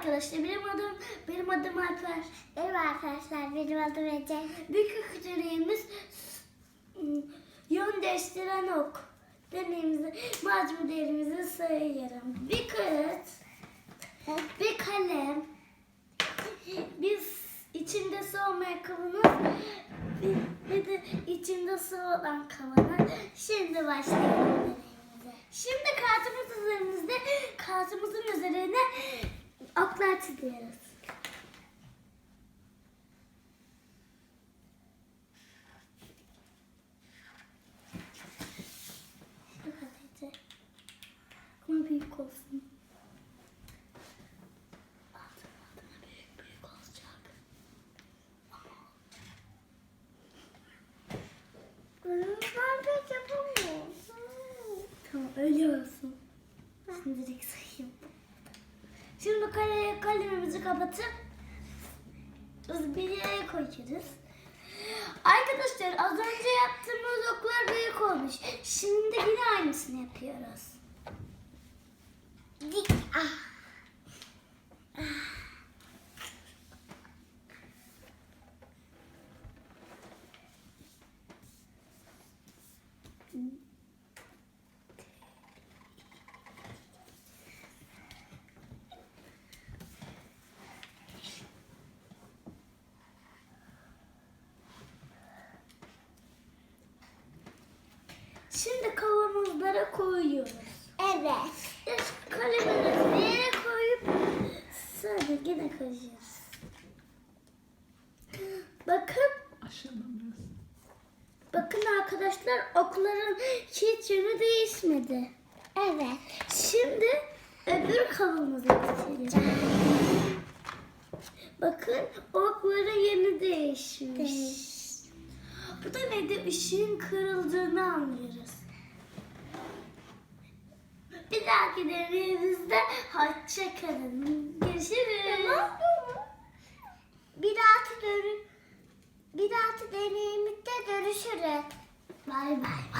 arkadaşlar benim adım benim adım Alper. Merhaba arkadaşlar benim adım Ece. Bugünkü deneyimiz ım, yön değiştiren ok. Deneyimizi değerimizi sayıyorum. Bir kağıt, bir kalem, bir içinde su olmayan kavanoz, bir, de içinde su olan kavanoz. Şimdi başlayalım. Şimdi kartımız üzerimizde, kartımızın üzerine oklar çiziyoruz. Ama büyük olsun. Tamam öyle olsun. Şimdi direkt sayayım. Şimdi kale, kalemimizi kapatıp yere koyuyoruz. Arkadaşlar az önce yaptığımız oklar büyük olmuş. Şimdi yine aynısını yapıyoruz. Şimdi kavanozlara koyuyoruz. Evet. Kalemimizi koyup sonra yine koyuyoruz. Bakın Aşağıdan biraz. Bakın arkadaşlar okların hiç yönü değişmedi. Evet. Şimdi öbür kavanoza geçelim. Bakın okların yönü değişmiş. Bu da neydi? Işığın kırıldığını anlıyoruz. Bir dahaki deneyimizde hoşça kalın. Görüşürüz. Bir dahaki dönü bir dahaki deneyimizde görüşürüz. Bay bay.